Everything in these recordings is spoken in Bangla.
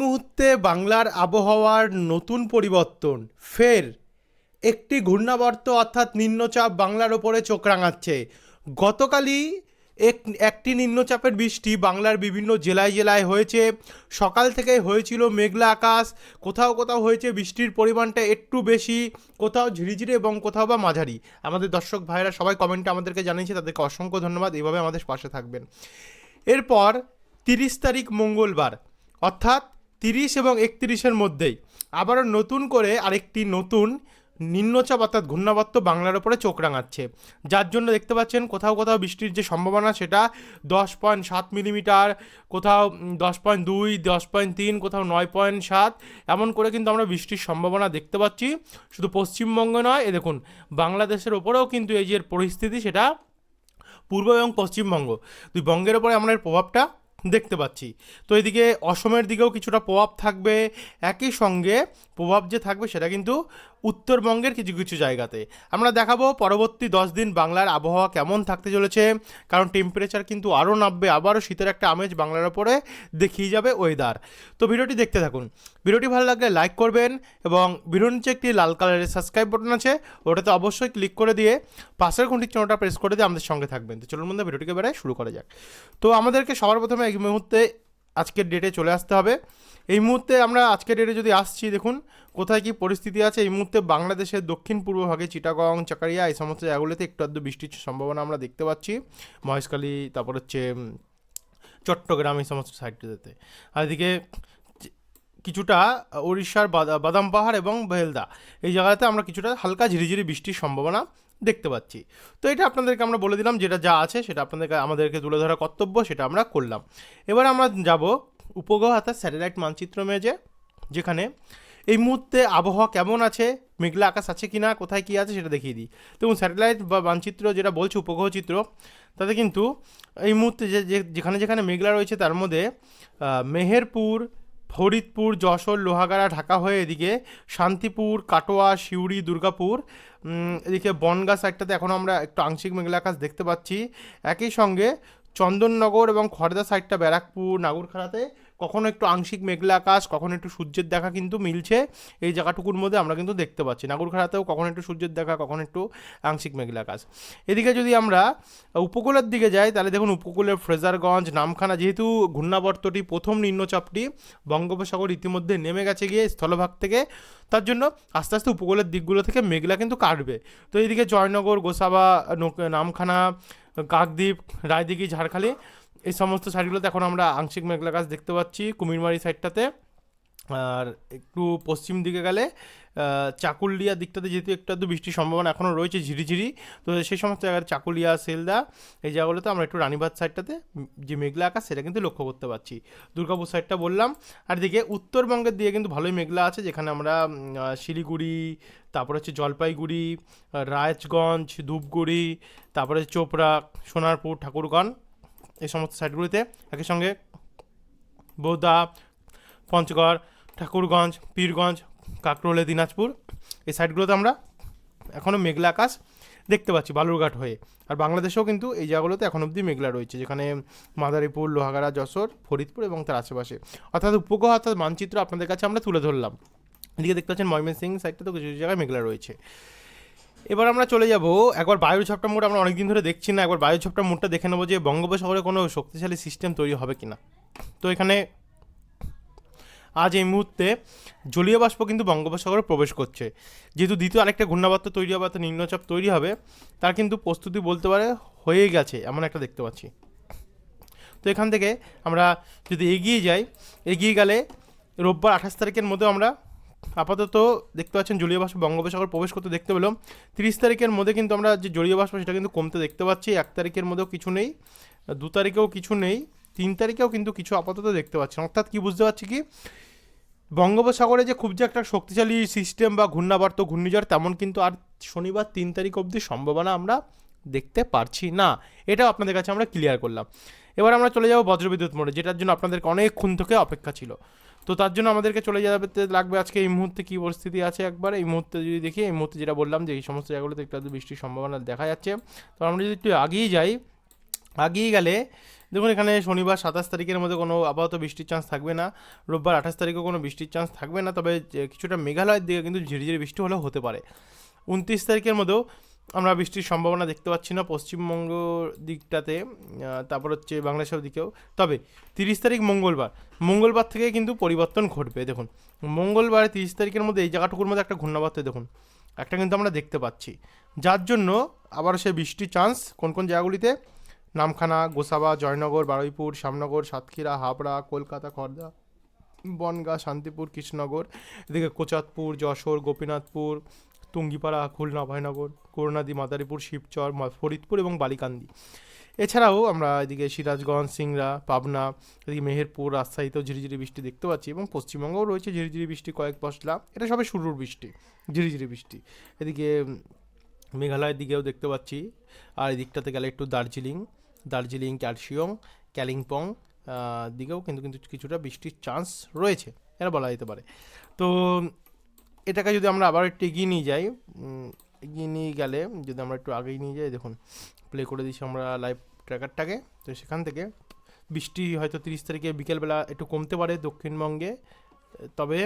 মুহূর্তে বাংলার আবহাওয়ার নতুন পরিবর্তন, ফের একটি ঘূর্ণাবর্ত অর্থাৎ নিম্নচাপ বাংলার ওপরে চোখ রাঙাচ্ছে। গতকালই এক, একটি নিম্নচাপের বৃষ্টি বাংলার বিভিন্ন জেলায় জেলায় হয়েছে। সকাল থেকে হয়েছিল মেঘলা আকাশ, কোথাও কোথাও হয়েছে বৃষ্টির পরিমাণটা একটু বেশি, কোথাও ঝিরিঝিরি এবং কোথাও বা মাঝারি। আমাদের দর্শক ভাইরা সবাই কমেন্টে আমাদেরকে জানিয়েছে, তাদেরকে অসংখ্য ধন্যবাদ এইভাবে আমাদের পাশে থাকবেন। এরপর তিরিশ তারিখ মঙ্গলবার, অর্থাৎ তিরিশ এবং একত্রিশের মধ্যেই। আবারও নতুন করে আরেকটি নতুন নিম্নচাপ অর্থাৎ ঘূর্ণাবর্ত বাংলার ওপরে চোখ রাঙাচ্ছে। যার জন্য দেখতে পাচ্ছেন কোথাও কোথাও বৃষ্টির যে সম্ভাবনা সেটা দশ পয়েন্ট সাত মিলিমিটার, কোথাও দশ পয়েন্ট দুই, দশ পয়েন্ট তিন, কোথাও নয় পয়েন্ট সাত, এমন করে কিন্তু আমরা বৃষ্টির সম্ভাবনা দেখতে পাচ্ছি। শুধু পশ্চিমবঙ্গ নয়, এ দেখুন, বাংলাদেশের ওপরেও কিন্তু এই যে পরিস্থিতি সেটা পূর্ব এবং পশ্চিমবঙ্গ। দুই বঙ্গের ওপরে আমরা এর প্রভাবটা দেখতে পাচ্ছি। তো এদিকে অসমের দিকেও কিছুটা প্রভাব থাকবে। একই সঙ্গে প্রভাব যে থাকবে সেটা কিন্তু উত্তরবঙ্গের কিছু কিছু জায়গাতে। আমরা দেখাবো পরবর্তী দশ দিন বাংলার আবহাওয়া কেমন থাকতে চলেছে, কারণ টেম্পারেচার কিন্তু আরও নামবে, আবারও শীতের একটা আমেজ বাংলার ওপরে দেখিয়ে যাবে ওয়েদার তো ভিডিওটি দেখতে থাকুন। ভিডিওটি ভালো লাগলে লাইক করবেন এবং ভিডিওর নিচে একটি লাল কালারের সাবস্ক্রাইব বাটন আছে, ওটাতে অবশ্যই ক্লিক করে দিয়ে পাশের ঘন্টির চিহ্নটা প্রেস করে দিয়ে আমাদের সঙ্গে থাকবেন। তো চলুন মধ্যে ভিডিওটিকে বেড়ে শুরু করা যাক। তো আমাদেরকে সবার প্রথমে এই মুহূর্তে আজকের ডেটে চলে আসতে হবে। এই মুহূর্তে আমরা আজকের ডেটে যদি আসছি, দেখুন, কোথায় কি পরিস্থিতি আছে, এই মুহূর্তে বাংলাদেশের দক্ষিণ পূর্ব ভাগে চিটাগং, চাকারিয়া, এই সমস্ত জায়গাগুলোতে একটু আধটু বৃষ্টির সম্ভাবনা আমরা দেখতে পাচ্ছি। মহেশখালী, তারপর হচ্ছে চট্টগ্রাম, এই সমস্ত সাইডগুলোতে আর এদিকে কিছুটা বাদা- বাদাম পাহাড় এবং বেলদা এই জায়গাতে আমরা কিছুটা হালকা ঝিরিঝিরি বৃষ্টির সম্ভাবনা দেখতে পাচ্ছি। তো এটা আপনাদেরকে আমরা বলে দিলাম যেটা যা আছে, সেটা আপনাদেরকে, আমাদেরকে তুলে ধরা কর্তব্য, সেটা আমরা করলাম। এবার আমরা যাব উপগ্রহ অর্থাৎ স্যাটেলাইট মানচিত্র মেজে যেখানে এই মুহূর্তে আবহাওয়া কেমন আছে, মেঘলা আকাশ আছে কি না কোথায় কী আছে সেটা দেখিয়ে দিই। দেখুন, স্যাটেলাইট বা মানচিত্র যেটা বলছে উপগ্রহ চিত্র, তাতে কিন্তু এই মুহূর্তে যে যেখানে যেখানে মেঘলা রয়েছে, তার মধ্যে মেহেরপুর ফরিদপুর, যশোর, লোহাগাড়া, ঢাকা হয়ে এদিকে শান্তিপুর, কাটোয়া, সিউড়ি, দুর্গাপুর এদিকে বনগা সাইডটাতে এখন আমরা একটু আংশিক মেঘলা আকাশ দেখতে পাচ্ছি। একই সঙ্গে চন্দননগর এবং খড়দা সাইডটা ব্যারাকপুর, নাগরখানাতে কখনো একটু আংশিক মেঘলা আকাশ, কখনো একটু সূর্যের দেখা কিন্তু মিলছে। এই জায়গাটুকুর মধ্যে আমরা কিন্তু দেখতে পাচ্ছি। নাগরখানাতেও কখনো একটু সূর্যের দেখা, কখনো একটু আংশিক মেঘলা আকাশ। এদিকে যদি আমরা উপকূলের দিকে যাই, তাহলে দেখুন উপকূলের ফ্রেজারগঞ্জ, নামখানা যেহেতু ঘূর্ণাবর্তটি প্রথম নিম্নচাপটি বঙ্গোপসাগর ইতিমধ্যে নেমে গেছে গিয়ে স্থলভাগ থেকে, তার জন্য আস্তে আস্তে উপকূলের দিকগুলো থেকে মেঘলা কিন্তু কাটবে। তো এইদিকে জয়নগর, গোসাবা নামখানা, কাকদ্বীপ, রায়দিঘি, ঝাড়খালি এই সমস্ত সাইডগুলোতে এখন আমরা আংশিক মেঘলা গাছ দেখতে পাচ্ছি কুমিরমারি সাইডটাতে। আর একটু পশ্চিম দিকে গেলে চাকুলিয়া দিকটাতে যেহেতু একটু আধটু বৃষ্টির সম্ভাবনা এখনও রয়েছে ঝিরিঝিরি তো সেই সমস্ত জায়গায় চাকুলিয়া সেলদা এই জায়গাগুলোতে আমরা একটু রানীবাদ সাইডটাতে যে মেঘলা আকাশ সেটা কিন্তু লক্ষ্য করতে পারছি। দুর্গাপুর সাইডটা বললাম। আর দিকে উত্তরবঙ্গের দিকে কিন্তু ভালোই মেঘলা আছে যেখানে আমরা শিলিগুড়ি তারপর হচ্ছে জলপাইগুড়ি আহ, রায়গঞ্জ ধূপগুড়ি তারপরে চোপড়া সোনারপুর ঠাকুরগঞ্জ এই সমস্ত সাইডগুলিতে একই সঙ্গে বোদা পঞ্চগড়, ঠাকুরগঞ্জ, পীরগঞ্জ, কাকরোলে, দিনাজপুর, এই সাইটগুলোতে আমরা এখনও মেঘলা আকাশ দেখতে পাচ্ছি বালুরঘাট হয়ে। আর বাংলাদেশেও কিন্তু এই জায়গাগুলোতে এখন অবধি মেঘলা রয়েছে, যেখানে মাদারীপুর, লোহাগাড়া, যশোর, ফরিদপুর এবং তার আশেপাশে। অর্থাৎ উপগ্রহ অর্থাৎ মানচিত্র আপনাদের কাছে আমরা তুলে ধরলাম। এদিকে দেখতে পাচ্ছেন ময়মনসিং সাইডটা তো কিছু কিছু জায়গায় মেঘলা রয়েছে। এবার আমরা চলে যাব, একবার বায়ু ঝাপটা মোড আমরা অনেকদিন ধরে দেখছি না, একবার বায়ু ঝাপটা মোডটা দেখে নেব যে বঙ্গোপসাগরে কোনো শক্তিশালী সিস্টেম তৈরি হবে কি না তো এখানে আজ এই মুহূর্তে জলীয় বাষ্প কিন্তু বঙ্গোপসাগরে প্রবেশ করছে। যেহেতু দ্বিতীয় আরেকটা ঘূর্ণাবর্ত তৈরি হবে অর্থাৎ নিম্নচাপ তৈরি হবে, তার কিন্তু প্রস্তুতি বলতে পারে হয়ে গেছে, এমন একটা দেখতে পাচ্ছি। তো এখান থেকে আমরা যদি এগিয়ে যাই, এগিয়ে গেলে রোববার আঠাশ তারিখের মধ্যে আমরা আপাতত দেখতে পাচ্ছেন জলীয় বাষ্প বঙ্গোপসাগর প্রবেশ করতে দেখতে পেলাম। তিরিশ তারিখের মধ্যে কিন্তু আমরা যে জলীয় বাষ্প, সেটা কিন্তু কমতে দেখতে পাচ্ছি। এক তারিখের মধ্যেও কিছু নেই, দু তারিখেও কিছু নেই, তিন তারিখেও কিন্তু কিছু আপাতত দেখতে পাচ্ছি অর্থাৎ কি বুঝতে পারছি কি? বঙ্গোপসাগরে যে খুব যে একটা শক্তিশালী সিস্টেম বা ঘূর্ণাবর্ত ঘূর্ণিঝড়, তেমন কিন্তু আর শনিবার তিন তারিখ অবধি সম্ভাবনা আমরা দেখতে পারছি না। এটাও আপনাদের কাছে আমরা ক্লিয়ার করলাম। এবার আমরা চলে যাব বজ্রবিদ্যুৎ মোড়ে, যেটার জন্য আপনাদেরকে অনেকক্ষণ থেকে অপেক্ষা ছিল। তো তার জন্য আমাদেরকে চলে যেতে লাগবে আজকে। এই মুহূর্তে কী পরিস্থিতি আছে একবার? এই মুহূর্তে যদি দেখি, এই মুহূর্তে যেটা বললাম যে এই সমস্ত জায়গাগুলোতে একটু বৃষ্টির সম্ভাবনা দেখা যাচ্ছে। তো আমরা যদি একটু আগিয়ে যাই আগিয়ে গেলে, দেখুন এখানে শনিবার সাতাশ তারিখের মধ্যে কোনো আপাতত বৃষ্টির চান্স থাকবে না। রোববার আঠাশ তারিখেও কোনো বৃষ্টির চান্স থাকবে না। তবে কিছুটা মেঘালয়ের দিকে কিন্তু ঝিরিঝিরি বৃষ্টি হলেও হতে পারে। উনত্রিশ তারিখের মধ্যেও আমরা বৃষ্টির সম্ভাবনা দেখতে পাচ্ছি না পশ্চিমবঙ্গ দিকটাতে তারপর হচ্ছে বাংলাদেশের দিকেও। তবে তিরিশ তারিখ মঙ্গলবার মঙ্গলবার থেকে কিন্তু পরিবর্তন ঘটবে। দেখুন, মঙ্গলবার তিরিশ তারিখের মধ্যে এই জায়গাটুকুর মধ্যে একটা ঘূর্ণাবর্ত, দেখুন, একটা কিন্তু আমরা দেখতে পাচ্ছি। যার জন্য আবার সে বৃষ্টির চান্স কোন কোন জায়গাগুলিতে? নামখানা, গোসাবা, জয়নগর, বারুইপুর, শ্যামনগর, সাতক্ষীরা, হাবড়া, কলকাতা খড়দা বনগাঁ, শান্তিপুর, কৃষ্ণনগর, এদিকে কোচাতপুর, যশোর, গোপীনাথপুর তুঙ্গিপাড়া খুলনা অভয়নগর করুণাদি, মাদারীপুর, শিবচর ফরিদপুর এবং বালিকান্দি। এছাড়াও আমরা এদিকে সিরাজগঞ্জ, সিংড়া, পাবনা, এদিকে মেহেরপুর, রাজশাহীতেও ঝিরিঝিরি বৃষ্টি দেখতে পাচ্ছি এবং পশ্চিমবঙ্গেও রয়েছে ঝিরিঝিরি বৃষ্টি, কয়েক পশলা। এটা সবে শুরুর বৃষ্টি, ঝিরিঝিরি বৃষ্টি। এদিকে মেঘালয়ের দিকেও দেখতে পাচ্ছি। আর এদিকটাতে গেলে একটু দার্জিলিং দার্জিলিং ক্যালসিয়ং ক্যালিম্পং দিকেও কিন্তু কিন্তু কিছুটা বৃষ্টির চান্স রয়েছে এটা বলা যেতে পারে। তো এটাকে যদি আমরা আবার একটু এগিয়ে নিয়ে যাই এগিয়ে নিয়ে গেলে যদি আমরা একটু আগেই নিয়ে যাই দেখুন প্লে করে দিচ্ছি আমরা লাইভ ট্র্যাকারটাকে তো সেখান থেকে বৃষ্টি হয়তো তিরিশ তারিখে বিকেলবেলা একটু কমতে পারে দক্ষিণবঙ্গে তবে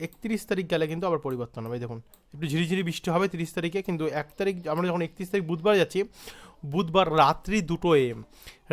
একত্রিশ তারিখ গেলে কিন্তু আবার পরিবর্তন হবে। দেখুন একটু ঝিরিঝিরি বৃষ্টি হবে তিরিশ তারিখে কিন্তু এক তারিখ আমরা যখন একত্রিশ তারিখ বুধবার যাচ্ছি বুধবার রাত্রি দুটো এম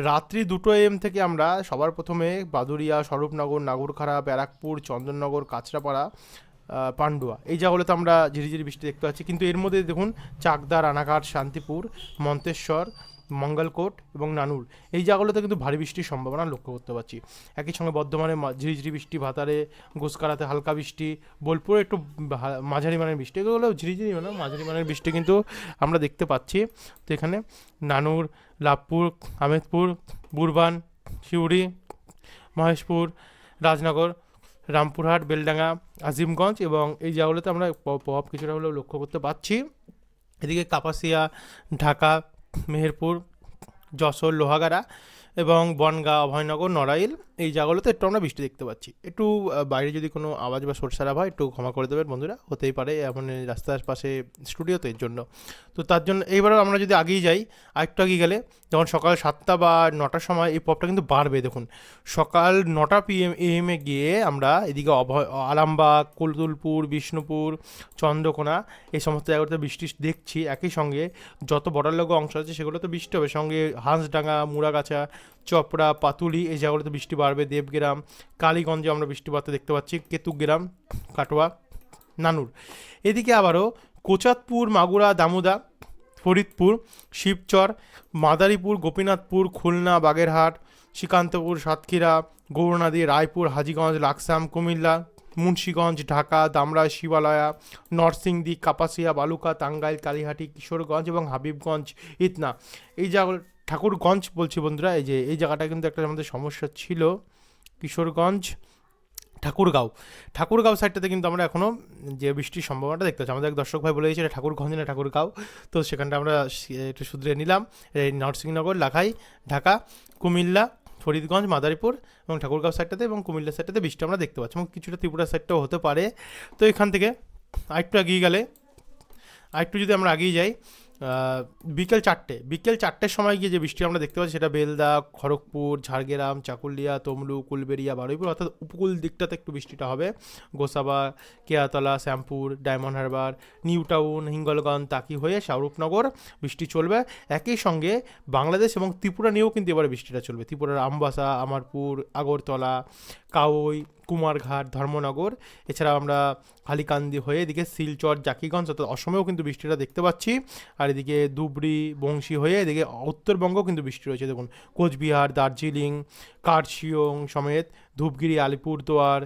রাত্রি দুটো এম থেকে আমরা সবার প্রথমে বাদুরিয়া স্বরূপনগর নাগরখাড়া ব্যারাকপুর চন্দননগর কাঁচরাপাড়া আহ, পান্ডুয়া। এই জায়গাগুলোতে আমরা ঝিরিঝিরি বৃষ্টি দেখতে পাচ্ছি। কিন্তু এর মধ্যে দেখুন, চাকদা, রানাঘাট, শান্তিপুর, মন্তেশ্বর, মঙ্গলকোট এবং নানুর। এই জায়গাগুলোতে কিন্তু ভারী বৃষ্টির সম্ভাবনা লক্ষ্য করতে পারছি। একই সঙ্গে বর্ধমানে ঝিরিঝিরি বৃষ্টি, ভাতারে গোসকারাতে হালকা বৃষ্টি, বোলপুরে একটু মাঝারি মানের বৃষ্টি। এগুলো ঝিরিঝিরি মানে মাঝারি মানের বৃষ্টি কিন্তু আমরা দেখতে পাচ্ছি। তো এখানে নানুর, লাভপুর, আমেদপুর, বুরবান সিউড়ি মহেশপুর, রাজনগর রামপুরহাট, বেলডাঙ্গা, আজিমগঞ্জ এবং এই জায়গাগুলোতে আমরা প্রভাব কিছুটা হলেও লক্ষ্য করতে পারছি। এদিকে কাপাসিয়া, ঢাকা, মেহেরপুর, যশোর, লোহাগাড়া এবং বনগাঁ, অভয়নগর, নড়াইল এই জায়গাগুলোতে একটু আমরা বৃষ্টি দেখতে পাচ্ছি। একটু বাইরে যদি কোনো আওয়াজ বা সরসারাপ হয়, একটু ক্ষমা করে দেবেন বন্ধুরা। হতেই পারে এমন রাস্তার পাশে স্টুডিওতে এর জন্য। তো তার জন্য এইবারও আমরা যদি আগেই যাই, আরেকটু আগে গেলে যখন সকাল সাতটা বা নটার সময় এই পপটা কিন্তু বাড়বে। দেখুন, সকাল নটা পি এম পিএম এএমে গিয়ে আমরা এদিকে অভয় আরামবাগ কুলতুলপুর, বিষ্ণুপুর, চন্দ্রকোনা, এই সমস্ত জায়গাতে বৃষ্টি দেখছি। একই সঙ্গে যত বর্ডার লগো অংশ আছে, সেগুলোতে বৃষ্টি হবে। সঙ্গে হাঁসডাঙ্গা, মুড়াগাছা চপড়া, পাতুলি, এই জায়গাগুলোতে বৃষ্টি বাড়বে, দেবগ্রাম, কালীগঞ্জে আমরা বৃষ্টি বাড়তে দেখতে পাচ্ছি, কেতুগ্রাম, কাটোয়া, নানুর। এদিকে আবারও কোচাতপুর মাগুরা, দামোদা, ফরিদপুর, শিবচর, মাদারীপুর, গোপীনাথপুর, খুলনা, বাগেরহাট, শ্রীকান্তপুর, সাতক্ষীরা, গৌরনাদি, রায়পুর, হাজিগঞ্জ, লাকসাম, কুমিল্লা, মুন্সীগঞ্জ, ঢাকা, দামরা, শিবালয়া, নরসিংদী, কাপাসিয়া, বালুকা, টাঙ্গাইল, কালীহাটি, কিশোরগঞ্জ এবং হাবিবগঞ্জ, ইতনা। এই জায়গা ঠাকুরগঞ্জ বলছি বন্ধুরা, এই যে, এই জায়গাটা কিন্তু একটা আমাদের সমস্যা ছিল, কিশোরগঞ্জ, ঠাকুরগাঁও। ঠাকুরগাঁও সাইডটাতে কিন্তু আমরা এখনও যে বৃষ্টির সম্ভাবনাটা দেখতে পাচ্ছি। আমাদের এক দর্শক ভাই বলে গেছে এটা ঠাকুরগঞ্জ না ঠাকুরগাঁও? তো সেখানটা আমরা একটু শুধরে নিলাম। এই নরসিংহনগর, লাখাই, ঢাকা, কুমিল্লা, ফরিদগঞ্জ, মাদারীপুর এবং ঠাকুরগাঁও সাইডটাতে এবং কুমিল্লা সাইডটাতে বৃষ্টি আমরা দেখতে পাচ্ছি এবং কিছুটা ত্রিপুরা সাইডটাও হতে পারে। তো এখান থেকে আরেকটু এগিয়ে গেলে, আরেকটু যদি আমরা আগিয়ে যাই বিকেল চারটে, বিকেল চারটের সময় গিয়ে যে বৃষ্টি আমরা দেখতে পাচ্ছি, সেটা বেলদা, খড়গপুর, ঝাড়গ্রাম, চাকুলিয়া তমলু কুলবেড়িয়া বারুইপুর, অর্থাৎ উপকূল দিকটাতে একটু বৃষ্টিটা হবে। Gosaba, Keyatala, Shyampur, diamond Harbour, new town, Hingalganj, Taki হয়ে শাহরুখনগর বৃষ্টি চলবে। একই সঙ্গে বাংলাদেশ এবং ত্রিপুরা নিয়েও কিন্তু এবারে বৃষ্টিটা চলবে। ত্রিপুরার আমবাসা, আমারপুর, আগরতলা কাওই কুমারঘাট, ধর্মনগর এছাড়া আমরা হালিকান্দি হয়ে এদিকে শিলচর, জাকিগঞ্জ, অর্থাৎ অসমেও কিন্তু বৃষ্টিটা দেখতে পাচ্ছি। আর এদিকে ধুবড়ি, বংশী হয়ে এদিকে উত্তরবঙ্গেও কিন্তু বৃষ্টি রয়েছে। দেখুন, কোচবিহার, দার্জিলিং, কার্শিয়ং সমেত ধূপগিরি, আলিপুরদুয়ার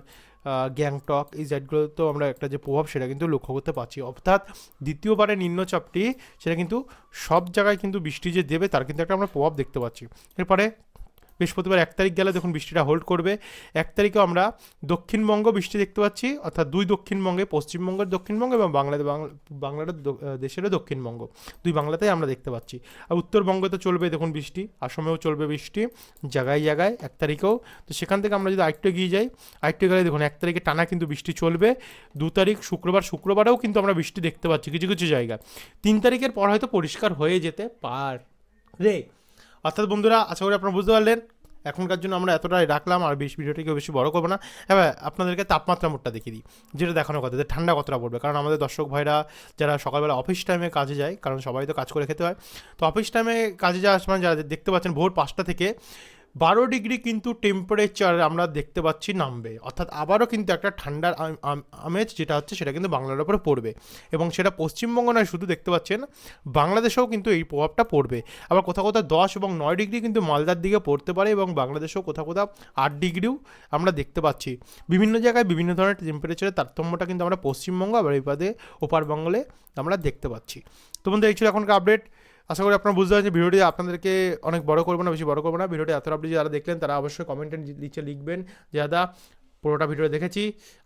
গ্যাংটক, এই জায়গাগুলোতেও আমরা একটা যে প্রভাব সেটা কিন্তু লক্ষ্য করতে পারছি অর্থাৎ দ্বিতীয়বারের নিম্নচাপটি, সেটা কিন্তু সব জায়গায় কিন্তু বৃষ্টি যে দেবে, তার কিন্তু একটা আমরা প্রভাব দেখতে পাচ্ছি। এরপরে বৃহস্পতিবার এক তারিখ গেলে দেখুন বৃষ্টিটা হোল্ড করবে, এক তারিখেও আমরা দক্ষিণবঙ্গ বৃষ্টি দেখতে পাচ্ছি, অর্থাৎ দুই দক্ষিণবঙ্গে, পশ্চিমবঙ্গের দক্ষিণবঙ্গ এবং বাংলাদেশ বাংলার দেশেরও দক্ষিণবঙ্গ, দুই বাংলাতেই আমরা দেখতে পাচ্ছি। আর উত্তরবঙ্গে তো চলবে দেখুন বৃষ্টি, আসামেও চলবে বৃষ্টি, জায়গায় জায়গায় এক তারিখেও। তো সেখান থেকে আমরা যদি আরেকটু এগিয়ে যাই, আরেকটু গেলে দেখুন এক তারিখে টানা কিন্তু বৃষ্টি চলবে, দু তারিখ শুক্রবার, শুক্রবারেও কিন্তু আমরা বৃষ্টি দেখতে পাচ্ছি কিছু কিছু জায়গায়। তিন তারিখের পর হয়তো পরিষ্কার হয়ে যেতে পারে অর্থাৎ বন্ধুরা, আশা করি আপনারা বুঝতে পারলেন। এখনকার জন্য আমরা এতটাই রাখলাম, আর বেশি ভিডিওটিকে বেশি বড় করব না। হ্যাঁ আপনাদেরকে তাপমাত্রা মোটটা দেখিয়ে দিই, যেটা দেখানোর কথা, যে ঠান্ডা কতটা পড়বে। কারণ আমাদের দর্শক ভাইরা, যারা সকালবেলা অফিস টাইমে কাজে যায়, কারণ সবাই তো কাজ করে খেতে হয়। তো অফিস টাইমে কাজে যাওয়ার সময় যারা দেখতে পাচ্ছেন, ভোর পাঁচটা থেকে বারো ডিগ্রি কিন্তু টেম্পারেচার আমরা দেখতে পাচ্ছি নামবে। অর্থাৎ আবারও কিন্তু একটা ঠান্ডার আম- আম- আমেজ যেটা হচ্ছে সেটা কিন্তু বাংলার উপরে পড়বে। এবং সেটা পশ্চিমবঙ্গ নয়, শুধু দেখতে পাচ্ছেন বাংলাদেশেও কিন্তু এই প্রভাবটা পড়বে। আবার কোথাও কোথাও দশ এবং নয় ডিগ্রি কিন্তু মালদার দিকে পড়তে পারে এবং বাংলাদেশেও কোথাও কোথাও আট ডিগ্রিও আমরা দেখতে পাচ্ছি। বিভিন্ন জায়গায় বিভিন্ন ধরনের টেম্পারেচারের তারতম্যটা কিন্তু আমরা পশ্চিমবঙ্গ আবার এই বাদে ওপার বাংলে আমরা দেখতে পাচ্ছি। তো বন্ধু এই ছিল এখনকার আপডেট আশা করি আপনারা বুঝতে পারছেন, ভিডিওটি আপনাদেরকে অনেক বড় করব না, বেশি বড় করব না। ভিডিওটি এত আপনি যারা দেখলেন, তারা অবশ্যই কমেন্টে নিচে লিখবেন, যে দাদা, পুরোটা ভিডিও দেখেছি,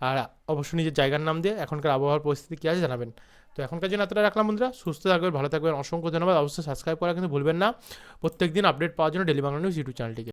আর অবশ্যই নিজের জায়গার নাম দিয়ে এখনকার আবহাওয়ার পরিস্থিতি কী আছে জানাবেন। তো এখনকার জন্য এতটা রাখলাম বন্ধুরা, সুস্থ থাকবেন, ভালো থাকবেন, অসংখ্য ধন্যবাদ। অবশ্যই সাবস্ক্রাইব করা কিন্তু ভুলবেন না। প্রত্যেকদিন আপডেট পাওয়ার জন্য ডেলি বাংলা নিউজ ইউটিউব চ্যানেলটিকে